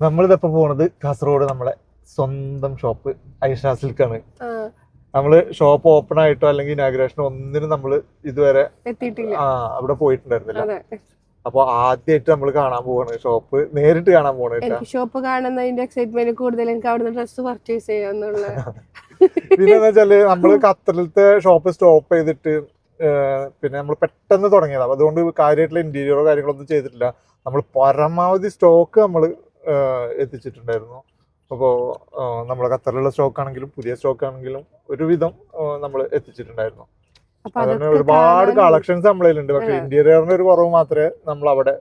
നമ്മളിതിപ്പോ പോണത് കാസർഗോഡ് നമ്മളെ സ്വന്തം ഷോപ്പ് ഐഷാ സിൽക്കാണ്. ആണ് നമ്മൾ ഷോപ്പ് ഓപ്പൺ ആയിട്ടോ അല്ലെങ്കിൽ ഇനാഗ്രേഷനോ ഒന്നിനും നമ്മൾ ഇതുവരെ ആ അവിടെ പോയിട്ടുണ്ടായിരുന്നില്ല. അപ്പൊ ആദ്യമായിട്ട് നമ്മൾ കാണാൻ പോവാണ് ഷോപ്പ്. നേരിട്ട് കാണാൻ പോവാണ് ഷോപ്പ് കാണുന്നതിന്റെ എക്സൈറ്റ്മെന്റ് കൂടുതൽ എനിക്ക് അവിടുന്ന് ഡ്രസ്സ് പർച്ചേസ് ചെയ്യാന്നുള്ള പിന്നെ വെച്ചാൽ നമ്മൾ ഖത്തറിലത്തെ ഷോപ്പ് സ്റ്റോപ്പ് ചെയ്തിട്ട് പിന്നെ നമ്മൾ പെട്ടെന്ന് തുടങ്ങിയതാണ് അതുകൊണ്ട് കാര്യമായിട്ടുള്ള ഇന്റീരിയറോ കാര്യങ്ങളൊന്നും ചെയ്തിട്ടില്ല. നമ്മൾ പരമാവധി സ്റ്റോക്ക് നമ്മൾ എത്തിച്ചിട്ടുണ്ടായിരുന്നു. അപ്പോൾ നമ്മൾ ഖത്തറിലുള്ള സ്റ്റോക്ക് ആണെങ്കിലും പുതിയ സ്റ്റോക്ക് ആണെങ്കിലും ഒരുവിധം നമ്മൾ എത്തിച്ചിട്ടുണ്ടായിരുന്നു. അതുകൊണ്ട് ഒരുപാട് കളക്ഷൻസ് നമ്മളതിലുണ്ട് പക്ഷെ. ഇന്റീരിയറിന് ഒരു കുറവ് മാത്രമേ നമ്മൾ അവിടെ.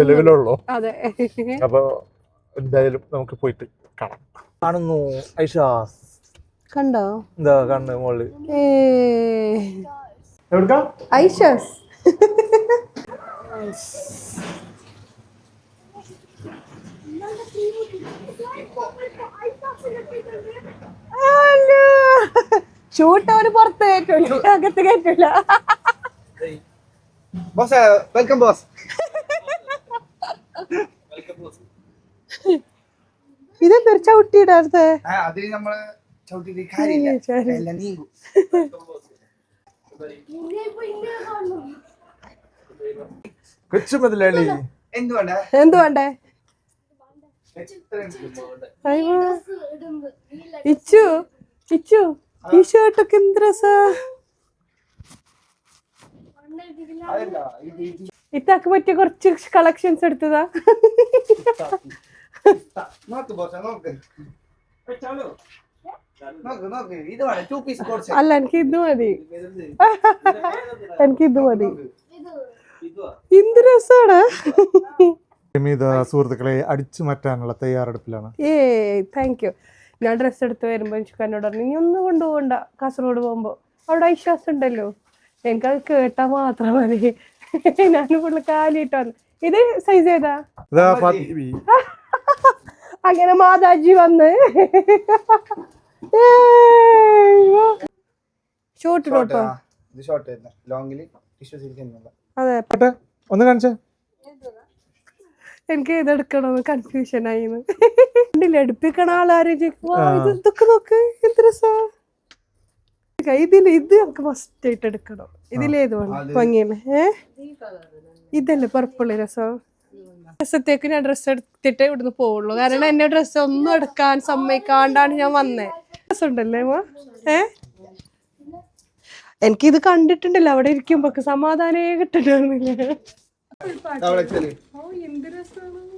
നിലവിലുള്ളൂ. അതെ. അപ്പൊ എന്തായാലും നമുക്ക് പോയിട്ട് കാണാം. കാണുന്നു ഐഷാസ് കണ്ടോ? എന്താ കണ്ണ് മോൾ? ഐഷസ്. ഷൂട്ട് അവർ പുറത്ത് കയറ്റൂല അകത്ത് കയറ്റൂല ബോസ് വെൽക്കം ബോസ് ഇതെന്തൊരു ചവിട്ടിയുടെ അടുത്ത് അത് നമ്മൾ ചവിട്ടിട്ട് കാര്യമില്ല. ശരി. എല്ലാം നീങ്ങും. കൊച്ചു മുതലാളി. എന്തുകൊണ്ടാ എന്ത് വേണ്ടേ? അയ്യോ. ഇച്ചു ഇച്ചു. ഈ ഷർട്ടൊക്കെ ഇത്താക്ക് പറ്റിയ കുറച്ച് കളക്ഷൻസ് എടുത്തതാ. അല്ല എനിക്ക് ഇത് മതി. എനിക്ക് ഇത് മതി. എന്ത് രസാണ് സുഹൃത്തുക്കളെ അടിച്ചു മാറ്റാനുള്ള തയ്യാറെടുപ്പിലാണ്. ഏ താങ്ക് യു ഞാൻ ഡ്രസ്സ് എടുത്ത് വരുമ്പോൾ എനിക്ക് എന്നോട് പറഞ്ഞു നീ ഒന്നും കൊണ്ടുപോകണ്ട കാസർഗോഡ് പോകുമ്പോൾ അവിടെ വിശ്വാസം ഉണ്ടല്ലോ. എനിക്കത് കേട്ടാൽ മാത്രം മതി. ഞാൻ ഫുള്ള് കാലിട്ട് വന്നു. ഇത് സൈസ് ഏതാ? ഫാത്തി- അങ്ങനെ മാതാജി വന്ന്. ഷോർട്ട് സിരിക്കുന്നില്ല അതെ. ഒന്ന് കാണിച്ചേ. എനിക്ക് ഇതെടുക്കണമെന്ന് കൺഫ്യൂഷൻ ആയിന്ന്. കണ്ടില്ല എടുപ്പിക്കണ ആളാരും ഇത് ഇതൊക്കെ നോക്ക് എന്ത് രസാ? ഇതിൽ ഇത് നമുക്ക് മസ്റ്റ് ആയിട്ട് എടുക്കണം. ഇതിലേത് വേണം? ഭംഗിയാണ് ഏ? ഇതല്ലേ പർപ്പിൾ രസം? രസത്തേക്ക് ഞാൻ ഡ്രസ്സ് എടുത്തിട്ട് ഇവിടുന്ന് പോവുള്ളൂ. കാരണം എന്നെ ഡ്രസ്സ് ഒന്നും എടുക്കാൻ സമ്മതിക്കാണ്ടാണ് ഞാൻ വന്നേ. രസമുണ്ടല്ലേ ഉണ്ടല്ലേ ഏ? എനിക്കിത് കണ്ടിട്ടുണ്ടല്ലോ അവിടെ ഇരിക്കുമ്പോ സമാധാനേ ഓ എന്ത് രസമാണ്